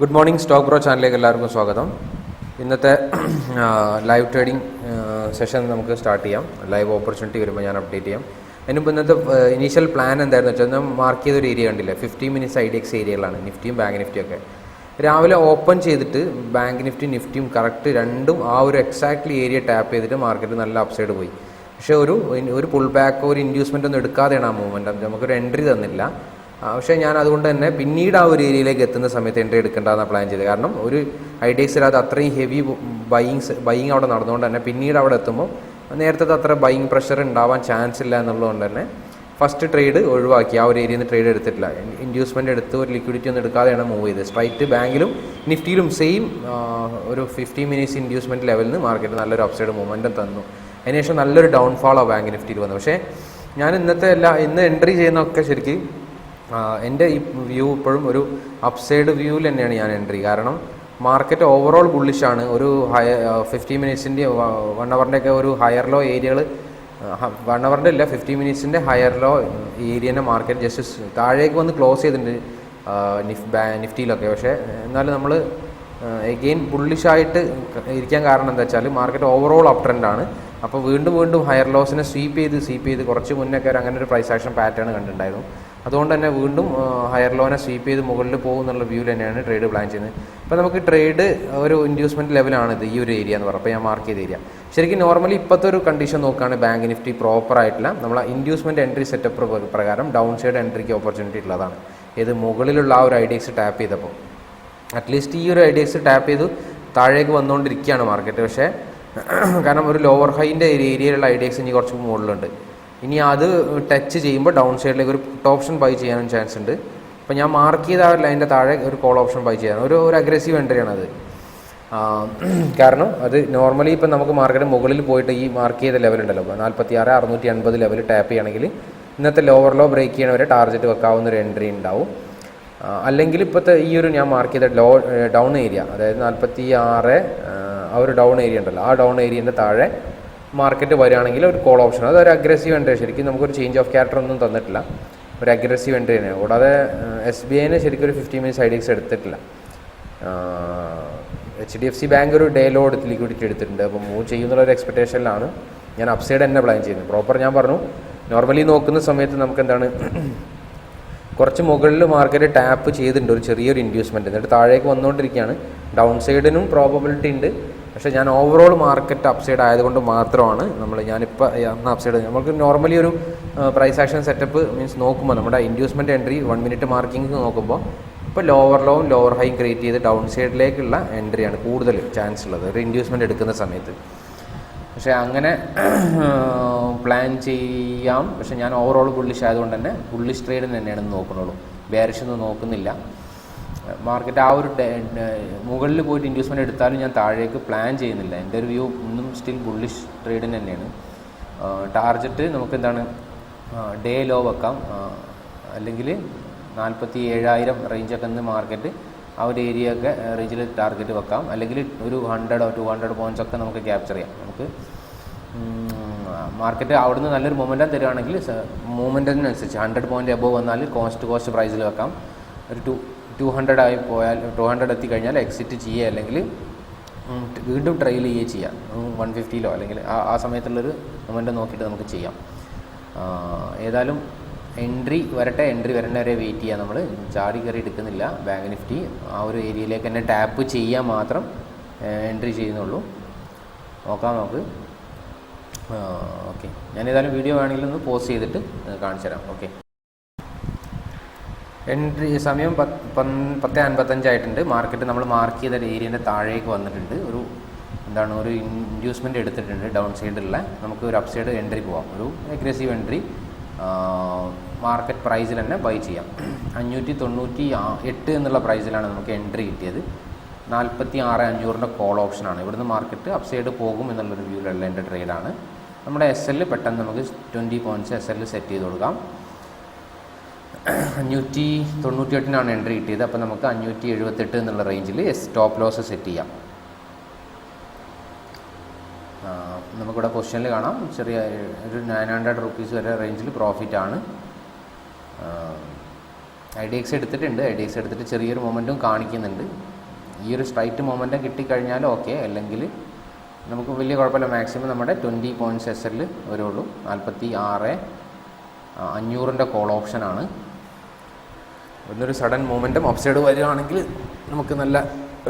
Good morning stock bro ചാനലിലേക്ക് എല്ലാവർക്കും സ്വാഗതം. ഇന്നത്തെ ലൈവ് ട്രേഡിംഗ് സെഷൻ നമുക്ക് സ്റ്റാർട്ട് ചെയ്യാം. ലൈവ് ഓപ്പർച്യൂണിറ്റി വരുമ്പോൾ ഞാൻ അപ്ഡേറ്റ് ചെയ്യാം. അതിനുമ്പോൾ ഇന്നത്തെ ഇനീഷ്യൽ പ്ലാൻ എന്തായിരുന്നു വെച്ചാൽ ഞാൻ മാർക്ക് ചെയ്തൊരു ഏരിയ കണ്ടില്ല? Fifty minutes I D X ഏരിയകളാണ് നിഫ്റ്റിയും ബാങ്ക് നിഫ്റ്റിയും ഒക്കെ. രാവിലെ ഓപ്പൺ ചെയ്തിട്ട് ബാങ്ക് നിഫ്റ്റി നിഫ്റ്റിയും കറക്റ്റ് രണ്ടും ആ ഒരു എക്സാക്ട്ലി ഏരിയ ടാപ്പ് ചെയ്തിട്ട് മാർക്കറ്റ് നല്ല അപ്സൈഡ് പോയി. പക്ഷേ ഒരു ഒരു പുൾ ബാക്കോ ഒരു ഇൻഡ്യൂസ്മെന്റ് ഒന്നും എടുക്കാതെയാണ് ആ മൂവ്മെന്റ് നമുക്കൊരു എൻട്രി തന്നില്ല. പക്ഷേ ഞാൻ അതുകൊണ്ട് തന്നെ പിന്നീട് ആ ഒരു ഏരിയയിലേക്ക് എത്തുന്ന സമയത്ത് എൻട്രി എടുക്കേണ്ടതെന്ന് പ്ലാൻ ചെയ്തത്. കാരണം ഒരു ഐഡിയക്സിൽ അത് അത്രയും ഹെവി ബൈയിങ്സ് ബൈയിങ് അവിടെ നടന്നുകൊണ്ട് തന്നെ പിന്നീട് അവിടെ എത്തുമ്പോൾ നേരത്തെ അത്ര ബൈയിങ് പ്രഷർ ഉണ്ടാവാൻ ചാൻസ് ഇല്ല എന്നുള്ളതുകൊണ്ട് തന്നെ ഫസ്റ്റ് ട്രേഡ് ഒഴിവാക്കി. ആ ഒരു ഏരിയയിൽ നിന്ന് ട്രേഡ് എടുത്തിട്ടില്ല. ഇൻഡ്യൂസ്മെന്റ് എടുത്ത് ഒരു ലിക്വിഡിറ്റി ഒന്നും എടുക്കാതെയാണ് മൂവ് ചെയ്തത്. സ്ട്രൈറ്റ് ബാങ്കിലും നിഫ്റ്റിയിലും സെയിം ഒരു ഫിഫ്റ്റി മിനിറ്റ്സ് ഇൻഡ്യൂസ്മെന്റ് ലെവലിൽ നിന്ന് മാർക്കറ്റ് നല്ലൊരു അപ്സൈഡ് മൂവ്മെന്റും തന്നു. അതിനുശേഷം നല്ലൊരു ഡൗൺഫാളോ ബാങ്ക് നിഫ്റ്റിയിൽ വന്നു. പക്ഷേ ഞാൻ ഇന്നത്തെ എല്ലാ ഇന്ന് എൻട്രി ചെയ്യുന്നതൊക്കെ ശരിക്കും എന്റെ ഈ വ്യൂ ഇപ്പോഴും ഒരു അപ്സൈഡ് വ്യൂവിൽ തന്നെയാണ് ഞാൻ എൻട്രി കാരണം മാർക്കറ്റ് ഓവറോൾ ബുള്ളിഷാണ് ഒരു ഹയ ഫിഫ്റ്റി മിനിറ്റ്സിന്റെ വൺ അവറിന്റെയൊക്കെ ഒരു ഹയർ ലോ ഏരിയകൾ വൺ അവറിന്റെ ഇല്ല ഫിഫ്റ്റി മിനിറ്റ്സിന്റെ ഹയർ ലോ ഏരിയനെ മാർക്കറ്റ് ജസ്റ്റ് താഴേക്ക് വന്ന് ക്ലോസ് ചെയ്തിട്ടുണ്ട് നിഫ് ബാ നിഫ്റ്റിയിലൊക്കെ. പക്ഷേ എന്നാലും നമ്മൾ എഗെയിൻ ബുള്ളിഷായിട്ട് ഇരിക്കാൻ കാരണം എന്താ വെച്ചാൽ മാർക്കറ്റ് ഓവറോൾ അപ് ട്രെൻഡാണ് അപ്പോൾ വീണ്ടും വീണ്ടും ഹയർ ലോസിനെ സ്വീപ്പ് ചെയ്ത് സ്വീപ്പ് ചെയ്ത് കുറച്ച് ഒരു അങ്ങനെ ഒരു പ്രൈസ് ആക്ഷൻ പാറ്റേൺ കണ്ടിട്ടുണ്ടായിരുന്നു. അതുകൊണ്ട് തന്നെ വീണ്ടും ഹയർ ലോനെ സ്വീപ്പ് ചെയ്ത് മുകളിൽ പോകും എന്നുള്ള വ്യൂ തന്നെയാണ് ട്രേഡ് പ്ലാൻ ചെയ്യുന്നത്. അപ്പോൾ നമുക്ക് ട്രേഡ് ഒരു ഇൻഡ്യൂസ്മെന്റ് ലെവലാണ് ഇത് ഈ ഒരു ഏരിയ എന്ന് പറയുമ്പോൾ ഞാൻ മാർക്ക് ചെയ്ത ഏരിയ ശരിക്കും നോർമലി ഇപ്പോഴത്തെ ഒരു കണ്ടീഷൻ നോക്കുകയാണ് ബാങ്ക് നിഫ്റ്റി പ്രോപ്പർ ആയിട്ടില്ല നമ്മൾ ഇൻഡ്യൂസ്മെന്റ് എൻട്രി സെറ്റപ്പ് പ്രകാരം ഡൗൺ സൈഡ് എൻട്രിക്ക് ഓപ്പർച്യൂണിറ്റി ഉള്ളതാണ്. ഇത് മുകളിലുള്ള ആ ഒരു ഐഡിയക്സ് ടാപ്പ് ചെയ്തപ്പോൾ. അറ്റ്ലീസ്റ്റ് ഈ ഒരു ഐഡിയക്സ് ടാപ്പ് ചെയ്തു താഴേക്ക് വന്നുകൊണ്ടിരിക്കുകയാണ് മാർക്കറ്റ് പക്ഷേ കാരണം ഒരു ലോവർ ഹൈന്റെ ഏരിയയിലുള്ള ഐഡിയക്സ് ഇനി കുറച്ച് മുകളിലുണ്ട്. ഇനി അത് ടച്ച് ചെയ്യുമ്പോൾ ഡൗൺ സൈഡിലേക്ക് ഒരു പുട്ട് ഓപ്ഷൻ ബൈ ചെയ്യാനും ചാൻസ് ഉണ്ട്. അപ്പോൾ ഞാൻ മാർക്ക് ചെയ്ത ആ ഒരു ലൈനിന്റെ താഴെ ഒരു കോൾ ഓപ്ഷൻ ബൈ ചെയ്യാൻ ഒരു ഒരു അഗ്രസീവ് എൻട്രിയാണ് അത്. കാരണം അത് നോർമലി ഇപ്പം നമുക്ക് മാർക്കറ്റ് മുകളിൽ പോയിട്ട് ഈ മാർക്ക് ചെയ്ത ലെവൽ ഉണ്ടല്ലോ. നാൽപ്പത്തി ആറ് അറുന്നൂറ്റി അൻപത് ലെവൽ ടാപ്പ് ചെയ്യണമെങ്കിൽ ഇന്നത്തെ ലോവർ ലോ ബ്രേക്ക് ചെയ്യണവരെ ടാർഗറ്റ് വെക്കാവുന്ന ഒരു എൻട്രി ഉണ്ടാവും. അല്ലെങ്കിൽ ഇപ്പോഴത്തെ ഈ ഒരു ഞാൻ മാർക്ക് ചെയ്ത ലോ ഡൗൺ ഏരിയ അതായത് നാൽപ്പത്തി ആറ് ആ ഒരു ഡൗൺ ഏരിയ ഉണ്ടല്ലോ. ആ ഡൗൺ ഏരിയന്റെ താഴെ മാർക്കറ്റ് വരികയാണെങ്കിൽ ഒരു കോൾ ഓപ്ഷൻ അത് ഒരു അഗ്രസീവ് എൻട്രി ശരിക്കും നമുക്കൊരു ചേഞ്ച് ഓഫ് ക്യാരക്ടർ ഒന്നും തന്നിട്ടില്ല. ഒരു അഗ്രസീവ് എൻട്രി തന്നെയാണ് കൂടാതെ എസ് ബി ഐനെ ശരിക്കും ഒരു ഫിഫ്റ്റി മിനിറ്റ്സ് ഐഡിയക്സ് എടുത്തിട്ടില്ല. H D F C bank ഒരു ഡേ ലോ എടുത്ത് ലിക്വിഡിറ്റി എടുത്തിട്ടുണ്ട്. അപ്പോൾ മൂവ് ചെയ്യുന്നുള്ള ഒരു എക്സ്പെക്ടേഷനിലാണ് ഞാൻ അപ്സൈഡ് തന്നെ പ്ലാൻ ചെയ്യുന്നത്. പ്രോപ്പർ ഞാൻ പറഞ്ഞു നോർമലി നോക്കുന്ന സമയത്ത് നമുക്ക് എന്താണ് കുറച്ച് മുകളിൽ മാർക്കറ്റ് ടാപ്പ് ചെയ്തിട്ടുണ്ട്. ഒരു ചെറിയൊരു ഇൻഡ്യൂസ്മെന്റ് എന്നിട്ട് താഴേക്ക് വന്നുകൊണ്ടിരിക്കുകയാണ്. ഡൗൺ സൈഡിനും പ്രോബബിലിറ്റി ഉണ്ട്. പക്ഷേ ഞാൻ ഓവറോൾ മാർക്കറ്റ് അപ്സൈഡ് ആയതുകൊണ്ട് മാത്രമാണ് നമ്മൾ ഞാനിപ്പോൾ അന്ന് അപ്സൈഡ് നമുക്ക് നോർമലി ഒരു പ്രൈസ് ആക്ഷൻ സെറ്റപ്പ് മീൻസ് നോക്കുമ്പോൾ നമ്മുടെ inducement entry one minute marking നോക്കുമ്പോൾ ഇപ്പോൾ ലോവർ ലോവും ലോവർ ഹൈയും ക്രിയേറ്റ് ചെയ്ത് ഡൗൺ സൈഡിലേക്കുള്ള എൻട്രിയാണ് കൂടുതൽ ചാൻസ് ഉള്ളത്. ഒരു ഇൻഡ്യൂസ്മെന്റ് എടുക്കുന്ന സമയത്ത്. പക്ഷേ അങ്ങനെ പ്ലാൻ ചെയ്യാം. പക്ഷേ ഞാൻ ഓവറോൾ ബുള്ളിഷ് ആയതുകൊണ്ട് തന്നെ ബുള്ളിഷ് ട്രേഡിന് തന്നെയാണ് നോക്കുന്നുള്ളൂ. ബേറിഷ് ഒന്നും നോക്കുന്നില്ല. മാർക്കറ്റ് ആ ഒരു മുകളിൽ പോയിട്ട് ഇൻവെസ്റ്റ്മെന്റ് എടുത്താലും ഞാൻ താഴേക്ക് പ്ലാൻ ചെയ്യുന്നില്ല. എന്റെ ഒരു വ്യൂ ഇന്നും സ്റ്റിൽ ബുള്ളിഷ് ട്രേഡിന് തന്നെയാണ്. ടാർജറ്റ് നമുക്ക് എന്താണ് ഡേ ലോ വെക്കാം. അല്ലെങ്കിൽ നാൽപ്പത്തി ഏഴായിരം റേഞ്ചൊക്കെ നിന്ന് മാർക്കറ്റ് ആ ഒരു ഏരിയ ഒക്കെ റേഞ്ചിൽ ടാർഗറ്റ് വെക്കാം. അല്ലെങ്കിൽ ഒരു ഹൺഡ്രഡോ ടു ഹൺഡ്രഡ് പോയിന്റ്സ് ഒക്കെ നമുക്ക് ക്യാപ്ചർ ചെയ്യാം. നമുക്ക് മാർക്കറ്റ് അവിടുന്ന് നല്ലൊരു മൊമെന്റം തരികയാണെങ്കിൽ മൂവ്മെന്റിനനുസരിച്ച് ഹൺഡ്രഡ് പോയിന്റ് എബോവ് വന്നാൽ കോസ്റ്റ് കോസ്റ്റ് പ്രൈസിൽ വെക്കാം. ഒരു ടു ടു ഹൺഡ്രഡ് ആയി പോയാൽ ടു ഹൺഡ്രഡ് എത്തിക്കഴിഞ്ഞാൽ എക്സിറ്റ് ചെയ്യുക അല്ലെങ്കിൽ വീണ്ടും ട്രയൽ ചെയ്യുക ചെയ്യാം. വൺ ഫിഫ്റ്റിയിലോ അല്ലെങ്കിൽ ആ ആ സമയത്തുള്ളൊരു മൊമെന്റം നോക്കിയിട്ട് നമുക്ക് ചെയ്യാം. ഏതായാലും എൻട്രി വരട്ടെ എൻട്രി വരേണ്ട വരെ വെയിറ്റ് ചെയ്യാം നമ്മൾ ചാടി കയറി എടുക്കുന്നില്ല ബാങ്ക് നിഫ്റ്റി ആ ഒരു ഏരിയയിലേക്ക് തന്നെ ടാപ്പ് ചെയ്യാൻ മാത്രം എൻട്രി ചെയ്യുന്നുള്ളൂ. നോക്കാം നമുക്ക്. ഓക്കെ ഞാൻ ഏതായാലും വീഡിയോ വേണമെങ്കിൽ ഒന്ന് പോസ്റ്റ് ചെയ്തിട്ട് കാണിച്ചു തരാം ഓക്കെ എൻട്രി സമയം പത്ത് അൻപത്തഞ്ചായിട്ടുണ്ട്. മാർക്കറ്റ് നമ്മൾ മാർക്ക് ചെയ്ത ഏരിയന്റെ താഴേക്ക് വന്നിട്ടുണ്ട്. ഒരു എന്താണ് ഒരു ഇൻഡ്യൂസ്മെന്റ് എടുത്തിട്ടുണ്ട് ഡൗൺ സൈഡിലുള്ള നമുക്ക് ഒരു അപ്പ് സൈഡ് എൻട്രി പോവാം. ഒരു അഗ്രസീവ് എൻട്രി മാർക്കറ്റ് പ്രൈസിൽ തന്നെ ബൈ ചെയ്യാം. അഞ്ഞൂറ്റി തൊണ്ണൂറ്റി എട്ട് എന്നുള്ള പ്രൈസിലാണ് നമുക്ക് എൻട്രി കിട്ടിയത്. നാൽപ്പത്തി ആറ് അഞ്ഞൂറിന്റെ കോൾ ഓപ്ഷനാണ് ഇവിടുന്ന് മാർക്കറ്റ് അപ്പ് സൈഡ് പോകും എന്നുള്ളൊരു വ്യൂവിലുള്ള എന്റെ ട്രേഡാണ് നമ്മുടെ എസ് എല്ല് പെട്ടെന്ന് നമുക്ക് twenty points S L set ചെയ്ത് കൊടുക്കാം. അഞ്ഞൂറ്റി തൊണ്ണൂറ്റി എട്ടിനാണ് എൻട്രി കിട്ടിയത്. അപ്പോൾ നമുക്ക് അഞ്ഞൂറ്റി എഴുപത്തെട്ട് എന്നുള്ള റേഞ്ചിൽ സ്റ്റോപ്പ് ലോസ് സെറ്റ് ചെയ്യാം. നമുക്കിവിടെ പൊസിഷനിൽ കാണാം. ചെറിയ ഒരു നയൻ ഹൺഡ്രഡ് റുപ്പീസ് വരെ റേഞ്ചിൽ പ്രോഫിറ്റ് ആണ്. ഐ ഡി എക്സ് എടുത്തിട്ടുണ്ട്. ഐ ഡി എക്സ് എടുത്തിട്ട് ചെറിയൊരു മൊമെന്റും കാണിക്കുന്നുണ്ട്. ഈ ഒരു സ്ട്രൈറ്റ് മൊമെന്റം കിട്ടിക്കഴിഞ്ഞാൽ ഓക്കെ അല്ലെങ്കിൽ നമുക്ക് വലിയ കുഴപ്പമില്ല. മാക്സിമം നമ്മുടെ ട്വന്റി പോയിന്റ്സ് എസ് എല്ലിൽ വരുള്ളൂ. നാൽപ്പത്തി ആറ് അഞ്ഞൂറിന്റെ കോൾ ഓപ്ഷനാണ് ഒന്നൊരു സഡൻ മൂമെന്റം അപ്സൈഡ് വരികയാണെങ്കിൽ നമുക്ക് നല്ല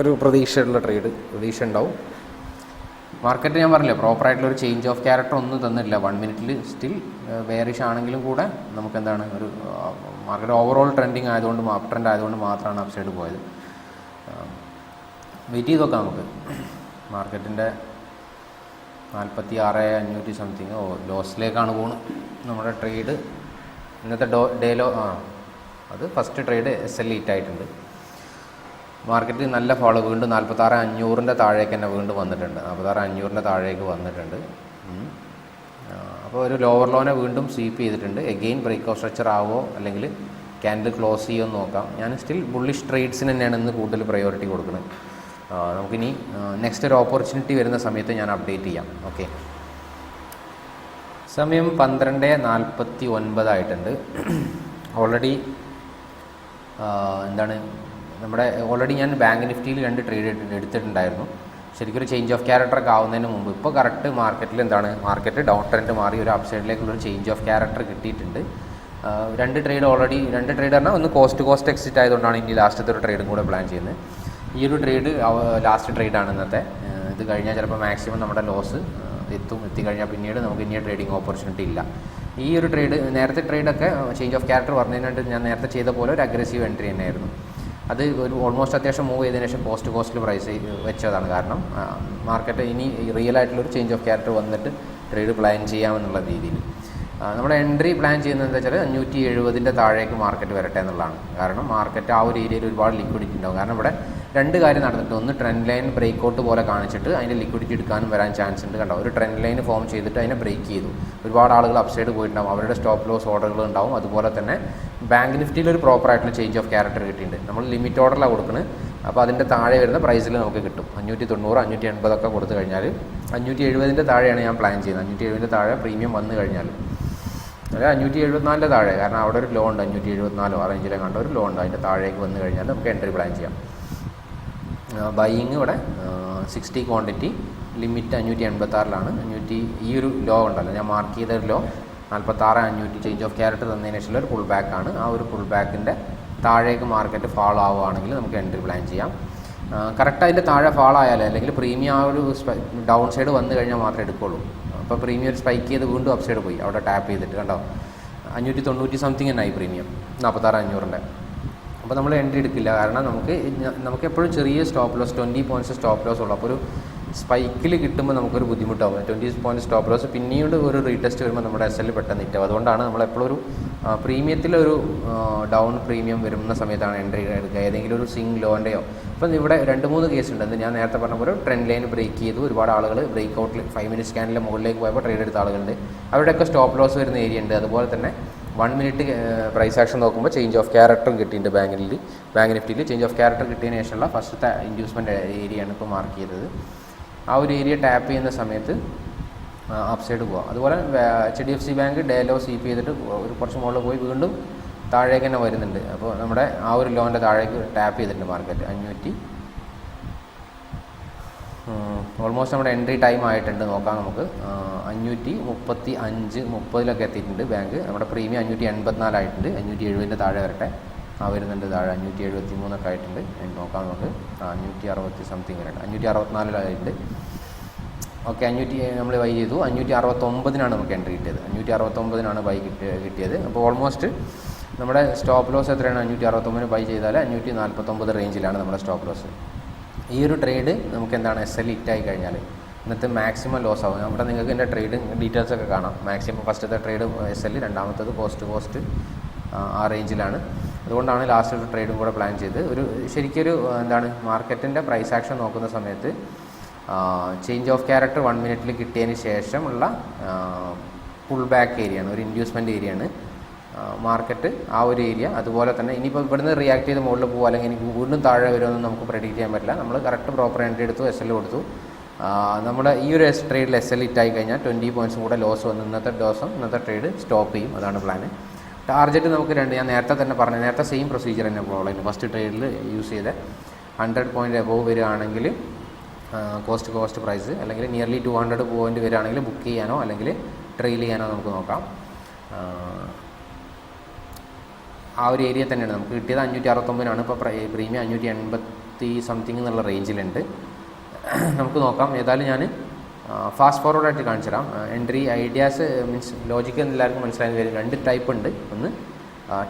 ഒരു പ്രതീക്ഷയുള്ള ട്രേഡ് പ്രതീക്ഷ ഉണ്ടാവും. മാർക്കറ്റ് ഞാൻ പറഞ്ഞില്ല പ്രോപ്പറായിട്ടുള്ള ഒരു ചേഞ്ച് ഓഫ് ക്യാരക്ടർ ഒന്നും തന്നില്ല വൺ മിനിറ്റിൽ സ്റ്റിൽ വേറിഷ് ആണെങ്കിലും കൂടെ നമുക്ക് എന്താണ് ഒരു മാർക്കറ്റ് ഓവറോൾ ട്രെൻഡിങ് ആയതുകൊണ്ട് അപ് ട്രെൻഡ് ആയതുകൊണ്ട് മാത്രമാണ് അപ്സൈഡ് പോയത്. വെയിറ്റ് ചെയ്ത് നോക്കാം നമുക്ക്. മാർക്കറ്റിന്റെ നാൽപ്പത്തി ആറ് അഞ്ഞൂറ്റി സംതിങ് ഓ ലോസിലേക്കാണ് പോകുന്നത് നമ്മുടെ ട്രേഡ് ഇന്നത്തെ ഡോ ഡേ ലോ ആ അത് first trade S L hit ആയിട്ടുണ്ട് മാർക്കറ്റിൽ നല്ല ഫോളോ വീണ്ടും നാൽപ്പത്താറ് അഞ്ഞൂറിന്റെ താഴേക്ക് തന്നെ വീണ്ടും വന്നിട്ടുണ്ട്. നാൽപ്പത്താറ് അഞ്ഞൂറിന്റെ താഴേക്ക് വന്നിട്ടുണ്ട്. അപ്പോൾ ഒരു ലോവർ ലോനെ വീണ്ടും സ്വീപ്പ് ചെയ്തിട്ടുണ്ട്. എഗെയിൻ ബ്രേക്ക് ഓഫ് സ്ട്രക്ചർ ആവോ അല്ലെങ്കിൽ ക്യാൻഡിൽ ക്ലോസ് ചെയ്യുമെന്ന് നോക്കാം. ഞാൻ സ്റ്റിൽ ബുള്ളിഷ് ട്രേഡ്സിന് തന്നെയാണ് ഇന്ന് കൂടുതൽ പ്രയോറിറ്റി കൊടുക്കുന്നത്. നമുക്കിനി നെക്സ്റ്റ് ഒരു ഓപ്പർച്യൂണിറ്റി വരുന്ന സമയത്ത് ഞാൻ അപ്ഡേറ്റ് ചെയ്യാം. ഓക്കെ സമയം പന്ത്രണ്ട് നാൽപ്പത്തി ഒൻപതായിട്ടുണ്ട്. ഓൾറെഡി എന്താണ് നമ്മുടെ ഓൾറെഡി ഞാൻ ബാങ്ക് നിഫ്റ്റിയിൽ രണ്ട് ട്രേഡ് എടുത്തിട്ടുണ്ടായിരുന്നു. ശരിക്കും ഒരു ചേഞ്ച് ഓഫ് ക്യാരക്ടർ ഒക്കെ ആവുന്നതിന് മുമ്പ്. ഇപ്പോൾ കറക്റ്റ് മാർക്കറ്റിൽ എന്താണ് മാർക്കറ്റ് ഡൗൺ ട്രെൻഡ് മാറി ഒരു അപ്സൈഡിലേക്കുള്ള ഒരു ചേഞ്ച് ഓഫ് ക്യാരക്ടർ കിട്ടിയിട്ടുണ്ട്. രണ്ട് ട്രേഡ് ഓൾറെഡി രണ്ട് ട്രേഡ് പറഞ്ഞാൽ ഒന്ന് കോസ്റ്റ് കോസ്റ്റ് എക്സിറ്റ് ആയതുകൊണ്ടാണ് ഇനി ലാസ്റ്റത്തെ ഒരു ട്രേഡും കൂടെ പ്ലാൻ ചെയ്യുന്നത്. ഈ ഒരു ട്രേഡ് ലാസ്റ്റ് ട്രേഡാണ് ഇന്നത്തെ. ഇത് കഴിഞ്ഞാൽ ചിലപ്പോൾ മാക്സിമം നമ്മുടെ ലോസ് എത്തും എത്തിക്കഴിഞ്ഞാൽ പിന്നീട് നമുക്ക് ഇനി ട്രേഡിംഗ് ഓപ്പർച്യൂണിറ്റി ഇല്ല. ഈ ഒരു ട്രേഡ് നേരത്തെ ട്രേഡൊക്കെ ചേഞ്ച് ഓഫ് ക്യാരക്ടർ പറഞ്ഞതിനായിട്ട് ഞാൻ നേരത്തെ ചെയ്ത പോലെ ഒരു അഗ്രസീവ് എൻട്രി തന്നെയായിരുന്നു. അത് ഒരു ഓൾമോസ്റ്റ് അത്യാവശ്യം മൂവ് ചെയ്തതിനു ശേഷം പോസ്റ്റ് കോസ്റ്റിൽ പ്രൈസ് വെച്ചതാണ് കാരണം മാർക്കറ്റ് ഇനി റിയൽ ആയിട്ടുള്ളൊരു ചേഞ്ച് ഓഫ് ക്യാരക്ടർ വന്നിട്ട് ട്രേഡ് പ്ലാൻ ചെയ്യാമെന്നുള്ള രീതിയിൽ. നമ്മുടെ എൻട്രി പ്ലാൻ ചെയ്യുന്നത് എന്താ വെച്ചാൽ അഞ്ഞൂറ്റി എഴുപതിന്റെ താഴേക്ക് മാർക്കറ്റ് വരട്ടെ എന്നുള്ളതാണ്. കാരണം മാർക്കറ്റ് ആ ഒരു ഏരിയയിൽ ഒരുപാട് ലിക്വിഡിറ്റി ഉണ്ടാവും. കാരണം ഇവിടെ രണ്ട് കാര്യം നടന്നിട്ട് ഒന്ന് ട്രെൻഡ് ലൈൻ ബ്രേക്ക് ഔട്ട് പോലെ കാണിച്ചിട്ട് അതിന്റെ ലിക്വിഡിറ്റി എടുക്കാനും വരാൻ ചാൻസ് ഉണ്ട് കണ്ടോ? ഒരു ട്രെൻഡ് ലൈൻ ഫോം ചെയ്തിട്ട് അതിനെ ബ്രേക്ക് ചെയ്തു. ഒരുപാട് ആളുകൾ അപ്സൈഡ് പോയിട്ടുണ്ടാവും. അവരുടെ സ്റ്റോപ്പ് ലോസ് ഓർഡറുകൾ ഉണ്ടാവും. അതുപോലെ തന്നെ ബാങ്ക് നിഫ്റ്റിയിൽ ഒരു പ്രോപ്പർ ആയിട്ടുള്ള ചേഞ്ച് ഓഫ് ക്യാരക്ടർ കിട്ടിയിട്ടുണ്ട്. നമ്മൾ ലിമിറ്റ് ഓർഡറിലാണ് കൊടുക്കുന്നത് അപ്പോൾ അതിന്റെ താഴെ വരുന്ന പ്രൈസിൽ നമുക്ക് കിട്ടും. അഞ്ഞൂറ്റി തൊണ്ണൂറ് അഞ്ഞൂറ്റി എൺപതൊക്കെ കൊടുത്തു കഴിഞ്ഞാൽ അഞ്ഞൂറ്റി എഴുപതിന്റെ താഴെയാണ് ഞാൻ പ്ലാൻ ചെയ്യുന്നത്. അഞ്ഞൂറ്റി എഴുപതിന്റെ താഴെ പ്രീമിയം വന്നു കഴിഞ്ഞാൽ അതായത് അഞ്ഞൂറ്റി എഴുപത്തിനാലിന്റെ താഴെ. കാരണം അവിടെ ഒരു ലോൺ ഉണ്ട്. അഞ്ഞൂറ്റി എഴുപത്തിനാലോ ആ റേഞ്ചിലെ കണ്ട ഒരു ലോൺ ഉണ്ട്. അതിന്റെ താഴേക്ക് വന്നു കഴിഞ്ഞാൽ നമുക്ക് എൻട്രി പ്ലാൻ ചെയ്യാം. ബൈയിങ് ഇവിടെ സിക്സ്റ്റി ക്വാണ്ടിറ്റി ലിമിറ്റ് അഞ്ഞൂറ്റി എൺപത്താറിലാണ് അഞ്ഞൂറ്റി ഈ ഒരു ലോ ഉണ്ടല്ലോ. ഞാൻ മാർക്ക് ചെയ്ത ഒരു ലോ നാൽപ്പത്താറ് അഞ്ഞൂറ്റി ചേഞ്ച് ഓഫ് ക്യാരറ്റ് തന്നതിന് ശേഷമുള്ള ഒരു പുൾ ബാക്ക് ആണ്. ആ ഒരു പുൾ ബാക്കിന്റെ താഴേക്ക് മാർക്കറ്റ് ഫോളോ ആവുകയാണെങ്കിൽ നമുക്ക് എൻട്രി പ്ലാൻ ചെയ്യാം. കറക്റ്റ് അതിന്റെ താഴെ ഫോളോ ആയാലേ അല്ലെങ്കിൽ പ്രീമിയം ആ ഒരു ഡൗൺ സൈഡ് വന്നു കഴിഞ്ഞാൽ മാത്രമേ എടുക്കുള്ളൂ. അപ്പോൾ പ്രീമിയം സ്പൈക്ക് ചെയ്ത് വീണ്ടും അപ്സൈഡ് സൈഡ് പോയി. അവിടെ ടാപ്പ് ചെയ്തിട്ട് കണ്ടോ? അഞ്ഞൂറ്റി തൊണ്ണൂറ്റി സംതിങ് തന്നെ ആയി പ്രീമിയം നാൽപ്പത്താറ് അഞ്ഞൂറിന്റെ അപ്പോൾ നമ്മൾ എൻട്രി എടുക്കില്ല. കാരണം നമുക്ക് നമുക്ക് എപ്പോഴും ചെറിയ stop loss twenty points stop loss ഉള്ളൂ. അപ്പോൾ ഒരു സ്പൈക്കിൽ കിട്ടുമ്പോൾ നമുക്കൊരു ബുദ്ധിമുട്ടാവും. ട്വന്റി പോയിന്റ് സ്റ്റോപ്പ് ലോസ് പിന്നീട് ഒരു റീടെസ്റ്റ് വരുമ്പോൾ നമ്മുടെ എസ് എൽ പെട്ടെന്ന് ഇറ്റാവും അതുകൊണ്ടാണ് നമ്മൾ എപ്പോഴും ഒരു പ്രീമിയത്തിലൊരു ഡൗൺ പ്രീമിയം വരുന്ന സമയത്താണ് എൻട്രി എടുക്കുക. ഏതെങ്കിലും ഒരു സിംഗ് ലോന്റെയോ ഇപ്പം ഇവിടെ രണ്ട് മൂന്ന് കേസ് ഉണ്ട്. ഞാൻ നേരത്തെ പറഞ്ഞ പോലെ ട്രെൻഡ് ലൈൻ ബ്രേക്ക് ചെയ്തു. ഒരുപാട് ആളുകൾ ബ്രേക്ക് ഔട്ടിൽ ഫൈവ് മിനിറ്റ് സ്കാനിലെ മുകളിലേക്ക് പോയപ്പോൾ ട്രേഡ് എടുത്ത ആളുകളുണ്ട്. അവരുടെയൊക്കെ സ്റ്റോപ്പ് ലോസ് വരുന്ന ഏരിയ ഉണ്ട്. അതുപോലെ തന്നെ വൺ മിനിറ്റ് പ്രൈസ് ആക്ഷൻ നോക്കുമ്പോൾ ചേഞ്ച് ഓഫ് ക്യാരക്ടറും കിട്ടിയിട്ടുണ്ട് ബാങ്കിൽ ബാങ്ക് നിഫ്റ്റിയിൽ ചേഞ്ച് ഓഫ് ക്യാരക്ടർ കിട്ടിയതിന് ശേഷമുള്ള ഫസ്റ്റത്തെ ഇൻഡ്യൂസ്മെന്റ് ഏരിയയാണ് ഇപ്പോൾ മാർക്ക് ചെയ്തത്. ആ ഒരു ഏരിയ ടാപ്പ് ചെയ്യുന്ന സമയത്ത് അപ് സൈഡ് പോവാം. അതുപോലെ H D F C bank day low P ചെയ്തിട്ട് ഒരു കുറച്ച് മുകളിൽ പോയി വീണ്ടും താഴേക്ക് തന്നെ വരുന്നുണ്ട്. അപ്പോൾ നമ്മുടെ ആ ഒരു ലോണിന്റെ താഴേക്ക് ടാപ്പ് ചെയ്തിട്ടുണ്ട് മാർക്കറ്റ് അഞ്ഞൂറ്റി ഓൾമോസ്റ്റ് നമ്മുടെ എൻട്രി ടൈം ആയിട്ടുണ്ട് നോക്കാം നമുക്ക്. അഞ്ഞൂറ്റി മുപ്പത്തി അഞ്ച് മുപ്പതിലൊക്കെ എത്തിയിട്ടുണ്ട് ബാങ്ക് നമ്മുടെ പ്രീമിയം അഞ്ഞൂറ്റി എൺപത്തിനാലായിട്ടുണ്ട് അഞ്ഞൂറ്റി എഴുപതിന്റെ താഴെ വരട്ടെ. ആ വരുന്നുണ്ട് താഴെ അഞ്ഞൂറ്റി എഴുപത്തി മൂന്നൊക്കെ ആയിട്ടുണ്ട് നോക്കാം നമുക്ക്. അഞ്ഞൂറ്റി അറുപത്തി സംതിങ് വരട്ടെ അഞ്ഞൂറ്റി അറുപത്തിനാലിലായിട്ടുണ്ട് ഓക്കെ അഞ്ഞൂറ്റി നമ്മൾ ബൈ ചെയ്തു. അഞ്ഞൂറ്റി അറുപത്തൊമ്പതിനാണ് നമുക്ക് എൻട്രി കിട്ടിയത്. അഞ്ഞൂറ്റി അറുപത്തൊമ്പതിനാണ് ബൈ കിട്ടിയ കിട്ടിയത്. അപ്പോൾ ഓൾമോസ്റ്റ് നമ്മുടെ സ്റ്റോപ്പ് ലോസ് എത്രയാണ്? അഞ്ഞൂറ്റി അറുപത്തൊമ്പതിന് ബൈ ചെയ്താൽ അഞ്ഞൂറ്റി നാൽപ്പത്തൊമ്പത് റേഞ്ചിലാണ് നമ്മുടെ സ്റ്റോപ്പ് ലോസ് ഈ ഒരു ട്രേഡ് നമുക്ക് എന്താണ് എസ് എൽ ആയി കഴിഞ്ഞാൽ ഇന്നത്തെ മാക്സിമം ലോസ് ആവും. അവിടെ നിങ്ങൾക്ക് എന്റെ ട്രേഡ് ഡീറ്റെയിൽസ് ഒക്കെ കാണാം. മാക്സിമം ഫസ്റ്റത്തെ ട്രേഡ് എസ് എൽ രണ്ടാമത്തത് പോസ്റ്റ് കോസ്റ്റ് ആ റേഞ്ചിലാണ് അതുകൊണ്ടാണ് ലാസ്റ്റ് ഒരു ട്രേഡും കൂടെ പ്ലാൻ ചെയ്ത്. ഒരു ശരിക്കൊരു എന്താണ് മാർക്കറ്റിന്റെ പ്രൈസ് ആക്ഷൻ നോക്കുന്ന സമയത്ത് ചേഞ്ച് ഓഫ് ക്യാരക്ടർ വൺ മിനിറ്റിൽ കിട്ടിയതിന് ശേഷമുള്ള ഫുൾ ബാക്ക് ഏരിയയാണ് ഒരു ഇൻഡ്യൂസ്മെന്റ് ഏരിയയാണ് മാർക്കറ്റ് ആ ഒരു ഏരിയ അതുപോലെ തന്നെ ഇനിയിപ്പോൾ ഇവിടുന്ന് റിയാക്ട് ചെയ്ത് മുകളിൽ പോകുക അല്ലെങ്കിൽ എനിക്ക് വീണ്ടും താഴെ വരുമെന്ന് നമുക്ക് പ്രെഡിക്റ്റ് ചെയ്യാൻ പറ്റില്ല. നമ്മൾ കറക്റ്റ് പ്രോപ്പർ എൻട്രി എടുത്തു എസ് എൽ കൊടുത്തു. നമ്മുടെ ഈ ഒരു എസ് ട്രേഡിൽ എസ് എൽ ഇറ്റായി കഴിഞ്ഞാൽ ട്വന്റി പോയിന്റ്സും കൂടെ ലോസ് വന്ന് ഇന്നത്തെ ദിവസം ഇന്നത്തെ ട്രേഡ് സ്റ്റോപ്പ് ചെയ്യും. അതാണ് പ്ലാന് ടാർജറ്റ് നമുക്ക് രണ്ട് ഞാൻ നേരത്തെ തന്നെ പറഞ്ഞു നേരത്തെ സെയിം പ്രൊസീജിയർ തന്നെ ഫോളോ ചെയ്യുന്നു ഫസ്റ്റ് ട്രേഡിൽ യൂസ് ചെയ്ത് ഹൺഡ്രഡ് പോയിന്റ് എബോവ് വരികയാണെങ്കിൽ കോസ്റ്റ് കോസ്റ്റ് പ്രൈസ് അല്ലെങ്കിൽ നിയർലി ടു ഹൺഡ്രഡ് പോയിന്റ് വരികയാണെങ്കിൽ ബുക്ക് ചെയ്യാനോ അല്ലെങ്കിൽ ട്രെയിൽ ചെയ്യാനോ നമുക്ക് നോക്കാം. ആ, ഒരു ഏരിയ തന്നെയാണ്. നമുക്ക് കിട്ടിയത് അഞ്ഞൂറ്റി അറുപത്തൊമ്പതിനാണ് ഇപ്പോൾ പ്രീമിയം അഞ്ഞൂറ്റി എൺപത്തി സംതിങ് എന്നുള്ള റേഞ്ചിലുണ്ട് നമുക്ക് നോക്കാം. ഏതായാലും ഞാൻ ഫാസ്റ്റ് ഫോർവേഡ് ആയിട്ട് കാണിച്ചു തരാം. എൻട്രി ഐഡിയാസ് മീൻസ് ലോജിക്ക് എല്ലാവർക്കും മനസ്സിലായി വരും. രണ്ട് ടൈപ്പ് ഉണ്ട്. ഒന്ന്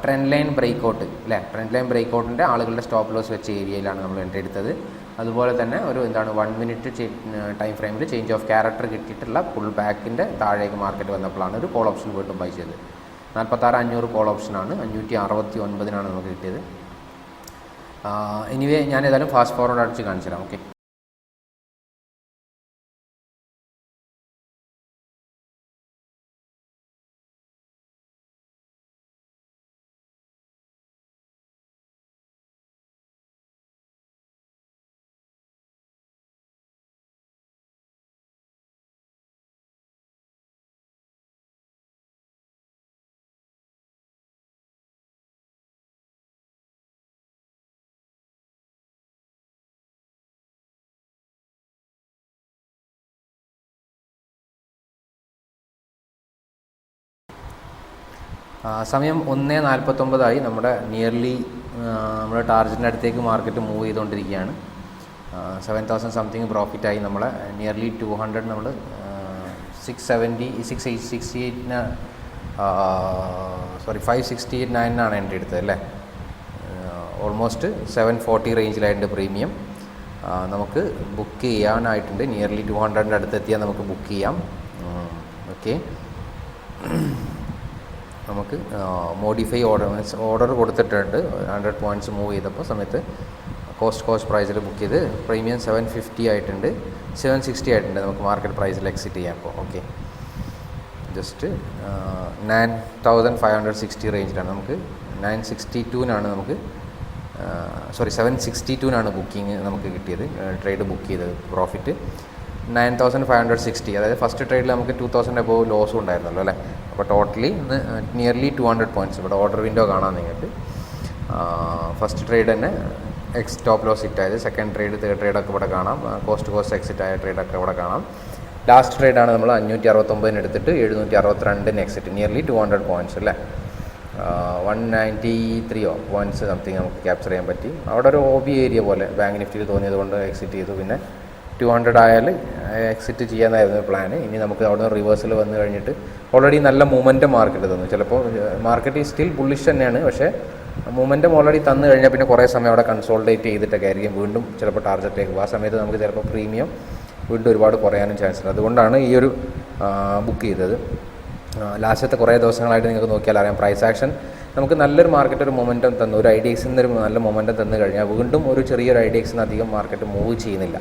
ട്രെൻഡ് ലൈൻ ബ്രേക്ക് ഔട്ട് അല്ലേ ട്രെൻഡ് ലൈൻ ബ്രേക്ക് ഔട്ടിന്റെ ആളുകളുടെ സ്റ്റോപ്പ് ലോസ് വെച്ച ഏരിയയിലാണ് നമ്മൾ എൻട്രി എടുത്തത്. അതുപോലെ തന്നെ ഒരു എന്താണ് വൺ മിനിറ്റ് ടൈം ഫ്രെയിമിൽ ചേഞ്ച് ഓഫ് ക്യാരക്ടർ കിട്ടിയിട്ടുള്ള ഫുൾ ബാക്കിന്റെ താഴേക്ക് മാർക്കറ്റ് വന്നപ്പോഴാണ് ഒരു കോൾ ഓപ്ഷൻ വീണ്ടും ബൈ ചെയ്തത്. നാൽപ്പത്താറ് അഞ്ഞൂറ് കോൾ ഓപ്ഷനാണ് അഞ്ഞൂറ്റി അറുപത്തി ഒൻപതിനാണ് നമുക്ക് കിട്ടിയത്. എനിവേ ഞാൻ ഏതായാലും ഫാസ്റ്റ് ഫോർവേഡ് അടിച്ച് കാണിച്ചു തരാം ഓക്കെ സമയം ഒന്ന് നാൽപ്പത്തൊമ്പതായി നമ്മുടെ നിയർലി നമ്മുടെ ടാർജറ്റിന്റെ അടുത്തേക്ക് മാർക്കറ്റ് മൂവ് ചെയ്തുകൊണ്ടിരിക്കുകയാണ്. സെവൻ തൗസൻഡ് സംതിങ് പ്രോഫിറ്റായി നമ്മളെ. നിയർലി ടു ഹൺഡ്രഡ് നമ്മൾ six seventy six eight sixty എയ്റ്റിന് sorry five sixty eight നയനാണ് എന്റെ എടുത്തത് അല്ലേ? ഓൾമോസ്റ്റ് സെവൻ ഫോർട്ടി റേഞ്ചിലായിട്ടുണ്ട് പ്രീമിയം നമുക്ക് ബുക്ക് ചെയ്യാനായിട്ടുണ്ട്. നിയർലി ടു ഹൺഡ്രഡിന്റെ അടുത്തെത്തിയാൽ നമുക്ക് ബുക്ക് ചെയ്യാം. ഓക്കെ നമുക്ക് മോഡിഫൈ ഓർഡർ മീൻസ് ഓർഡർ കൊടുത്തിട്ടുണ്ട്. ഹൺഡ്രഡ് പോയിന്റ്സ് മൂവ് ചെയ്തപ്പോൾ സമയത്ത് കോസ്റ്റ് കോസ്റ്റ് പ്രൈസിൽ ബുക്ക് ചെയ്ത് പ്രീമിയം സെവൻ ഫിഫ്റ്റി ആയിട്ടുണ്ട്. സെവൻ സിക്സ്റ്റി ആയിട്ടുണ്ട് നമുക്ക് മാർക്കറ്റ് പ്രൈസിൽ എക്സിറ്റ് ചെയ്യാം അപ്പോൾ okay just nine thousand five hundred sixty റേഞ്ചിലാണ് നമുക്ക്. നയൻ സിക്സ്റ്റി ടൂനാണ് നമുക്ക് സോറി സെവൻ സിക്സ്റ്റി ടൂനാണ് ബുക്കിംഗ് നമുക്ക് കിട്ടിയത്. ട്രേഡ് ബുക്ക് ചെയ്തത്. Profit nine thousand five hundred sixty അതായത് ഫസ്റ്റ് ട്രേഡിൽ നമുക്ക് ടു തൗസൻഡ് എബോവ് ലോസും ഉണ്ടായിരുന്നല്ലോ അല്ലേ? അപ്പോൾ ടോട്ടലി ഇന്ന് നിയർലി ടു ഹൺഡ്രഡ് പോയിന്റ്സ് ഇവിടെ ഓർഡർ വിൻഡോ കാണാൻ നിങ്ങൾക്ക്. ഫസ്റ്റ് ട്രേഡ് തന്നെ എക്സ് ടോപ്പ് ലോസ് ഹിറ്റ് ആയത്. സെക്കൻഡ് ട്രേഡ് തേർഡ് ട്രേഡൊക്കെ ഇവിടെ കാണാം. കോസ്റ്റ് കോസ്റ്റ് എക്സിറ്റ് ആയ ട്രേഡൊക്കെ ഇവിടെ കാണാം. ലാസ്റ്റ് ട്രേഡാണ് നമ്മൾ അഞ്ഞൂറ്റി അറുപത്തൊമ്പതിന് എടുത്തിട്ട് എഴുന്നൂറ്റി അറുപത്തിരണ്ടിന് exit nearly two hundred points അല്ലേ വൺ നയന്റി ത്രീയോ പോയിന്റ്സ് സംതിങ് നമുക്ക് ക്യാപ്ചർ ചെയ്യാൻ പറ്റി. അവിടെ ഒരു ഓബി ഏരിയ പോലെ ബാങ്ക് നിഫ്റ്റിയിൽ തോന്നിയത് കൊണ്ട് എക്സിറ്റ് ചെയ്തു. പിന്നെ ടു ഹൺഡ്രഡ് ആയാൽ എക്സിറ്റ് ചെയ്യാനായിരുന്നു പ്ലാൻ ഇനി നമുക്ക് അവിടെ നിന്ന് റിവേഴ്സൽ വന്നു കഴിഞ്ഞിട്ട് ഓൾറെഡി നല്ല മൂമെന്റം മാർക്കറ്റ് തന്നു. ചിലപ്പോൾ മാർക്കറ്റ് സ്റ്റിൽ ബുള്ളിഷ് തന്നെയാണ്. പക്ഷേ മൂമെന്റം ഓൾറെഡി തന്നു കഴിഞ്ഞാൽ പിന്നെ കുറേ സമയം അവിടെ കൺസോൾഡേറ്റ് ചെയ്തിട്ടൊക്കെ ആയിരിക്കും. വീണ്ടും ചിലപ്പോൾ ടാർജറ്റ് പോകും. ആ സമയത്ത് നമുക്ക് ചിലപ്പോൾ പ്രീമിയം വീണ്ടും ഒരുപാട് കുറയാനും ചാൻസ് ഉണ്ട്. അതുകൊണ്ടാണ് ഈ ഒരു ബുക്ക് ചെയ്തത്. ലാസ്റ്റത്തെ കുറേ ദിവസങ്ങളായിട്ട് നിങ്ങൾക്ക് നോക്കിയാൽ അറിയാം. പ്രൈസ് ആക്ഷൻ നമുക്ക് നല്ലൊരു മാർക്കറ്റ് ഒരു മൊമെന്റം തന്നു. ഒരു ഐ നിന്ന് ഒരു നല്ല മൊമെന്റം തന്നു കഴിഞ്ഞാൽ വീണ്ടും ഒരു ചെറിയൊരു ഐ ഡി അധികം മാർക്കറ്റ് മൂവ് ചെയ്യുന്നില്ല.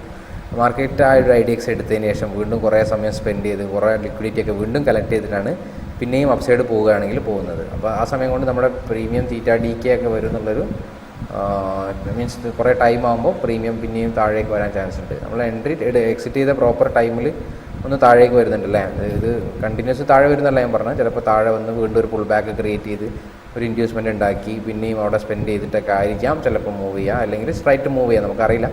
മാർക്കറ്റ് ആ ഒരു ഐ ഡി എക്സ് എടുത്തതിന് ശേഷം വീണ്ടും കുറേ സമയം സ്പെൻഡ് ചെയ്ത് കുറേ ലിക്വിഡിറ്റി ഒക്കെ വീണ്ടും കളക്ട് ചെയ്തിട്ടാണ് പിന്നെയും അപ്സൈഡ് പോവുകയാണെങ്കിൽ പോകുന്നത്. അപ്പോൾ ആ സമയം കൊണ്ട് നമ്മുടെ പ്രീമിയം തീറ്റ ഡി കെ ഒക്കെ വരും എന്നുള്ളൊരു മീൻസ് കുറേ ടൈം ആകുമ്പോൾ പ്രീമിയം പിന്നെയും താഴേക്ക് വരാൻ ചാൻസ് ഉണ്ട്. നമ്മൾ എൻട്രി എക്സിറ്റ് ചെയ്ത പ്രോപ്പർ ടൈമിൽ ഒന്ന് താഴേക്ക് വരുന്നുണ്ട് അല്ലേ ഇത് കണ്ടിന്യൂസ് താഴെ വരുന്നല്ല ഞാൻ പറഞ്ഞത്. ചിലപ്പോൾ താഴെ വന്ന് വീണ്ടും ഒരു പുൾ ബാക്ക് ക്രിയേറ്റ് ചെയ്ത് ഒരു ഇൻഡ്യൂസ്മെന്റ് ഉണ്ടാക്കി പിന്നെയും അവിടെ സ്പെൻഡ് ചെയ്തിട്ടൊക്കെ ആയിരിക്കാം. ചിലപ്പോൾ മൂവ് ചെയ്യുക അല്ലെങ്കിൽ സ്ട്രൈറ്റ് മൂവ് ചെയ്യാം. നമുക്കറിയില്ല.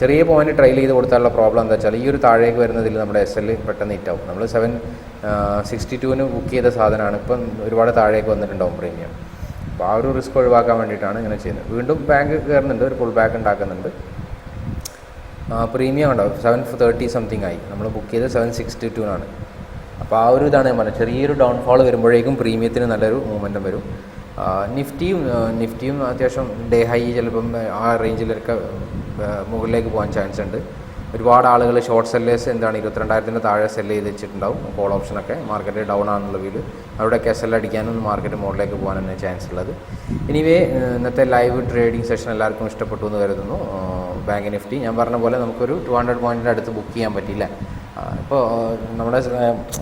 ചെറിയ പോയിന്റ് ട്രയൽ ചെയ്ത് കൊടുത്താലുള്ള പ്രോബ്ലം എന്താ വെച്ചാൽ ഈ ഒരു താഴേക്ക് വരുന്നതിൽ നമ്മുടെ എസ് എൽ പെട്ടെന്ന് ഹിറ്റാവും നമ്മൾ സെവൻ സിക്സ്റ്റി ടുവിന് ബുക്ക് ചെയ്ത സാധനമാണ് ഇപ്പം ഒരുപാട് താഴേക്ക് വന്നിട്ടുണ്ടാവും പ്രീമിയം അപ്പോൾ ആ ഒരു റിസ്ക് ഒഴിവാക്കാൻ വേണ്ടിയിട്ടാണ് ഇങ്ങനെ ചെയ്യുന്നത്. വീണ്ടും ബാങ്ക് കയറുന്നുണ്ട് ഒരു പുൾ ബാക്ക് ഉണ്ടാക്കുന്നുണ്ട് പ്രീമിയം ഉണ്ടാവും. സെവൻ തേർട്ടി സംതിങ് ആയി. നമ്മൾ ബുക്ക് ചെയ്ത് സെവൻ സിക്സ്റ്റി ടുവിനാണ് അപ്പോൾ ആ ഒരു ഇതാണ് ഞാൻ പറഞ്ഞത്. ചെറിയൊരു ഡൗൺഫോൾ വരുമ്പോഴേക്കും പ്രീമിയത്തിന് നല്ലൊരു മൂവ്മെന്റും വരും. നിഫ്റ്റിയും നിഫ്റ്റിയും അത്യാവശ്യം ഡേ ഹൈ ചിലപ്പം ആ റേഞ്ചിലൊക്കെ മുകളിലേക്ക് പോകാൻ ചാൻസ് ഉണ്ട്. ഒരുപാട് ആളുകൾ ഷോർട്ട് സെല്ലേഴ്സ് എന്താണ് ഇരുപത്തിരണ്ടായിരത്തിന്റെ താഴെ സെല്ല് ചെയ്ത് വെച്ചിട്ടുണ്ടാവും. കോൾ ഓപ്ഷനൊക്കെ മാർക്കറ്റ് ഡൗൺ ആണെന്നുള്ള വീട് അവിടെ എസ് എൽ അടിക്കാനും മാർക്കറ്റ് മുകളിലേക്ക് പോകാൻ പോകാനാണ് ചാൻസ് ഉള്ളത്. ഇനിവേ ഇന്നത്തെ ലൈവ് ട്രേഡിംഗ് സെഷൻ എല്ലാവർക്കും ഇഷ്ടപ്പെട്ടു എന്ന് കരുതുന്നു. ബാങ്ക് നിഫ്റ്റി ഞാൻ പറഞ്ഞ പോലെ നമുക്കൊരു ടു ഹൺഡ്രഡ് പോയിന്റിന്റെ അടുത്ത് ബുക്ക് ചെയ്യാൻ പറ്റിയില്ല ഇപ്പോൾ നമ്മുടെ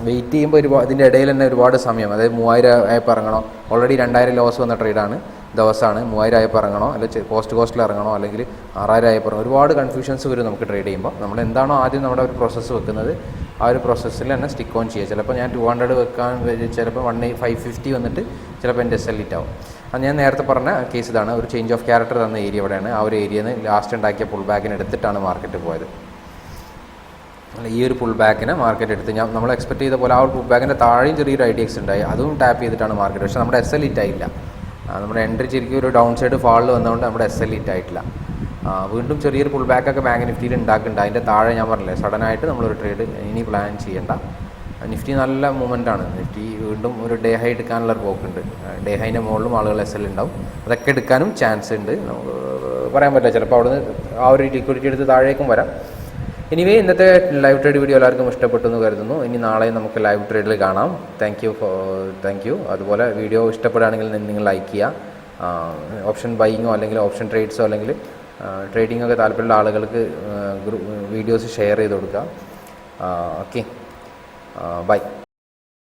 വെയിറ്റ് ചെയ്യുമ്പോൾ ഒരുപാട് ഇതിന്റെ ഇടയിൽ തന്നെ ഒരുപാട് സമയം അതായത് മൂവായിരം ആയപ്പോൾ ഇറങ്ങണോ. ഓൾറെഡി രണ്ടായിരം ലോസ് വന്ന ട്രേഡാണ് ദിവസമാണ്. മൂവായിരം ആയപ്പോൾ ഇറങ്ങണോ അല്ലെങ്കിൽ കോസ്റ്റ് കോസ്റ്റിൽ ഇറങ്ങണോ? അല്ലെങ്കിൽ ആറായിരം ആയപ്പോൾ ഇറങ്ങണോ? ഒരുപാട് കൺഫ്യൂഷൻസ് വരും നമുക്ക് ട്രേഡ് ചെയ്യുമ്പോൾ നമ്മൾ എന്താണോ ആദ്യം നമ്മുടെ ഒരു പ്രോസസ്സ് വെക്കുന്നത് ആ ഒരു പ്രോസസ്സിൽ തന്നെ സ്റ്റിക്ക് ഓൺ ചെയ്യുക. ചിലപ്പോൾ ഞാൻ ടു ഹൺഡ്രഡ് വെക്കാൻ ചിലപ്പോൾ വൺ ഫൈവ് ഫിഫ്റ്റി വന്നിട്ട് ചിലപ്പോൾ എന്റെ എസ് എൽ ഇറ്റ് ആവും. അത് ഞാൻ നേരത്തെ പറഞ്ഞ കേസ് ഇതാണ്. ഒരു ചേഞ്ച് ഓഫ് ക്യാരക്ടർ തന്ന ഏരിയ ഇവിടെയാണ്. ആ ഒരു ഏരിയയിൽ നിന്ന് ലാസ്റ്റ് ഉണ്ടാക്കിയ പുൾ ബാക്കിന് എടുത്തിട്ടാണ് മാർക്കറ്റ് പോയത്. ഈ ഒരു പുൾ ബാക്കിനെ മാർക്കറ്റ് എടുത്ത് ഞാൻ നമ്മൾ എക്സ്പെക്ട് ചെയ്ത പോലെ ആ ഒരു പുൾ ബാക്കിന്റെ താഴെയും ചെറിയൊരു ഐഡിയക്സ് ഉണ്ടായി. അതും ടാപ്പ് ചെയ്തിട്ടാണ് മാർക്കറ്റ് പക്ഷേ നമ്മുടെ എസ് എൽ ഇറ്റ് ആയില്ല. നമ്മുടെ എൻട്രി ശരിക്കും ഒരു ഡൗൺ സൈഡ് ഫാളിൽ വന്നതുകൊണ്ട് നമ്മുടെ എസ് എൽ ഇറ്റ് ആയിട്ടില്ല. വീണ്ടും ചെറിയൊരു പുൾ ബാക്കൊക്കെ ബാങ്ക് നിഫ്റ്റിയിൽ ഉണ്ടാക്കുന്നുണ്ട്. അതിന്റെ താഴെ ഞാൻ പറഞ്ഞില്ലേ സഡനായിട്ട് നമ്മളൊരു ട്രേഡ് ഇനി പ്ലാൻ ചെയ്യേണ്ട. നിഫ്റ്റി നല്ല മൂവ്മെന്റ് ആണ്. നിഫ്റ്റി വീണ്ടും ഒരു ഡേ ഹൈ എടുക്കാനുള്ള ഒരു പോക്കുണ്ട്. ഡേ ഹൈന്റെ മുകളിലും ആളുകൾ എസ് എൽ ഉണ്ടാവും. അതൊക്കെ എടുക്കാനും ചാൻസ് ഉണ്ട്. പറയാൻ പറ്റില്ല. ചിലപ്പോൾ അവിടുന്ന് ആ ഒരു ലിക്വിഡിറ്റി എടുത്ത് താഴേക്കും വരാം. എനിവേ ഇന്നത്തെ ലൈവ് ട്രേഡ് വീഡിയോ എല്ലാവർക്കും ഇഷ്ടപ്പെട്ടു എന്ന് കരുതുന്നു. ഇനി നാളെ നമുക്ക് ലൈവ് ട്രേഡിൽ കാണാം. താങ്ക് യു താങ്ക് യു അതുപോലെ വീഡിയോ ഇഷ്ടപ്പെടുകയാണെങ്കിൽ നിങ്ങൾ ലൈക്ക് ചെയ്യുക. ഓപ്ഷൻ ബൈയിങ്ങോ അല്ലെങ്കിൽ ഓപ്ഷൻ ട്രേഡ്സോ അല്ലെങ്കിൽ ട്രേഡിംഗ് ഒക്കെ താല്പര്യമുള്ള ആളുകൾക്ക് വീഡിയോസ് ഷെയർ ചെയ്ത് കൊടുക്കുക. Okay bye